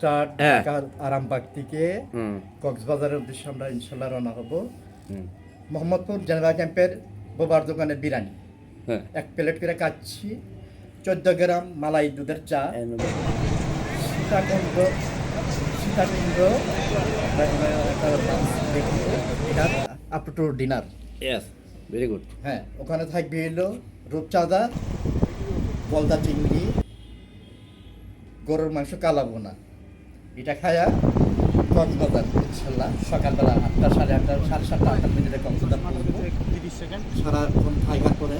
Start হ্যাঁ। ঢাকার আরামবাগ থেকে কক্সবাজারের উদ্দেশ্যে আমরা ইনশাল্লাহ রওনা হব। হুম। মোহাম্মদপুর জেনেভা ক্যাম্পের বোবার দোকানের বিরিয়ানি। হ্যাঁ। এক প্লেট করে খাচ্ছি। চোদ্দ গ্রাম মালাই দুধের চা। সীতাকুণ্ড সীতাকুণ্ড। এটা up to dinner. Yes very good হ্যাঁ ওখানে থাকবে হলো রূপচাঁদা বলদা চিংড়ি গরুর মাংস কালাবোনা এটা খায়া কক্সবাজার, ইনশাল্লাহ, সকালবেলা আটটা, সাড়ে আটটা, সাড়ে সাতটা আটটার মিনিটে কক্সবাজার সারাক্ষণ থাইকার করে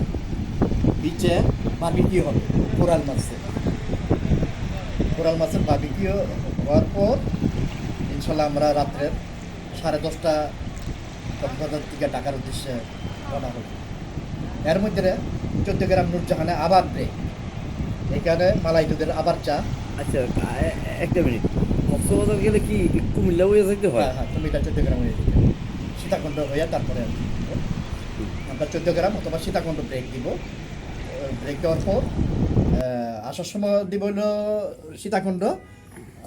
বিচে বাবিকিউ হবে, কোরাল মাছে। কোরাল মাছের বাবিকিউ হওয়ার পর, ইনশাল্লাহ আমরা রাত্রের সাড়ে দশটা কক্সবাজার থেকে ঢাকার উদ্দেশ্যে রওনা হব। এর মধ্যে চোদ্দ গ্রাম নুরজাহানে আবার ব্রেক এখানে মালাই দুধের আবার চা। আচ্ছা একটা মিনিট। কক্সবাজার গেলে কি কুমিল্লা হয়ে যেতে হয়? হ্যাঁ হ্যাঁ কুমিল্লা চোদ্দ গ্রাম হয়ে যাবে সীতাকুণ্ড হইয়া তারপরে আমরা চোদ্দ গ্রাম অথবা সীতাকুণ্ড ব্রেক দিব। ব্রেক দেওয়ার পর আসার সময় দিব হলো সীতাকুণ্ড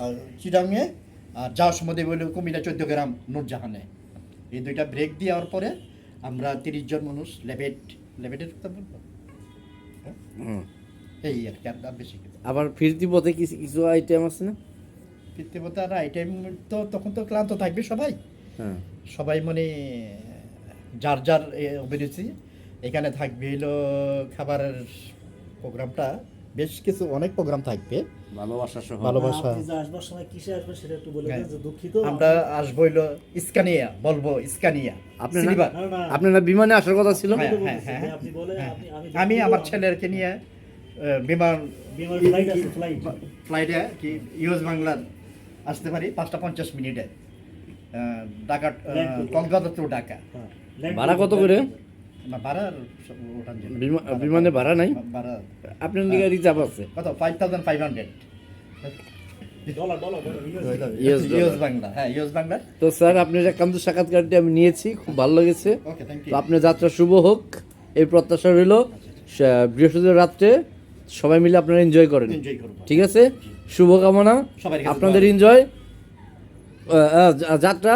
আর চিডাঙে আর যাওয়ার সময় দিব হলো কুমিল্লা চোদ্দ গ্রাম নুরজাহানে। এই দুইটা ব্রেক দেওয়ার পরে আমরা তিরিশ জন মানুষ লেবেট লেবেটের কথা বলব? হ্যাঁ? এই আর কি আর বেশি কিছু আবার ফিরতি পথে কিছু কিছু আইটেম আছে না? ফিরতে বলতে আর এই টাইম তো তখন তো ক্লান্ত থাকবে সবাই। হ্যাঁ। সবাই মানে যার যার অভিরুচি এখানে থাকবে হলো খাবারের প্রোগ্রামটা। বেশ কিছু অনেক প্রোগ্রাম থাকবে। ভালোবাসা সহ। ভালোবাসা। আপনি আসবার সময় কিসে আসবেন সেটা একটু বলে দেন হ্যাঁ। যে দুঃখিত। আমরা আসব হইল ইস্কানিয়া বলব ইস্কানিয়া আপনার বিমানে আসার কথা ছিল? হ্যাঁ, আমি হ্যাঁ, হ্যাঁ। আপনি বলে হ্যাঁ। আপনি আমি আমি আমার ছেলেকে নিয়ে বিমান বিমান flight আছে, ফ্লাইটে কি ইউএস বাংলার আসতে পারি পাঁচটা পঞ্চাশ মিনিটে। ঢাকা। কক্সবাজার টু ঢাকা। হ্যাঁ, ভাড়া কত করে? ভাড়া বিমানে ভাড়া নাই? ভাড়া আপনার দিকে রিজার্ভ আছে। কত? ফাইভ থাউজেন্ড ফাইভ হান্ড্রেড হ্যাঁ তো স্যার আপনার একান্ত সাক্ষাৎকারটি আমি নিয়েছি খুব ভালো লেগেছে। তো আপনার যাত্রা শুভ হোক। এই প্রত্যাশা রইল। বৃহস্পতিবার রাত্রে সবাই মিলে আপনারা এনজয় করেন। ঠিক আছে? শুভকামনা। আপনাদের এনজয় যাত্রা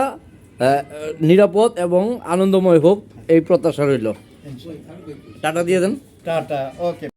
নিরাপদ এবং আনন্দময় হোক এই প্রত্যাশা রইল। টাটা দিয়ে দেন। টাটা ওকে।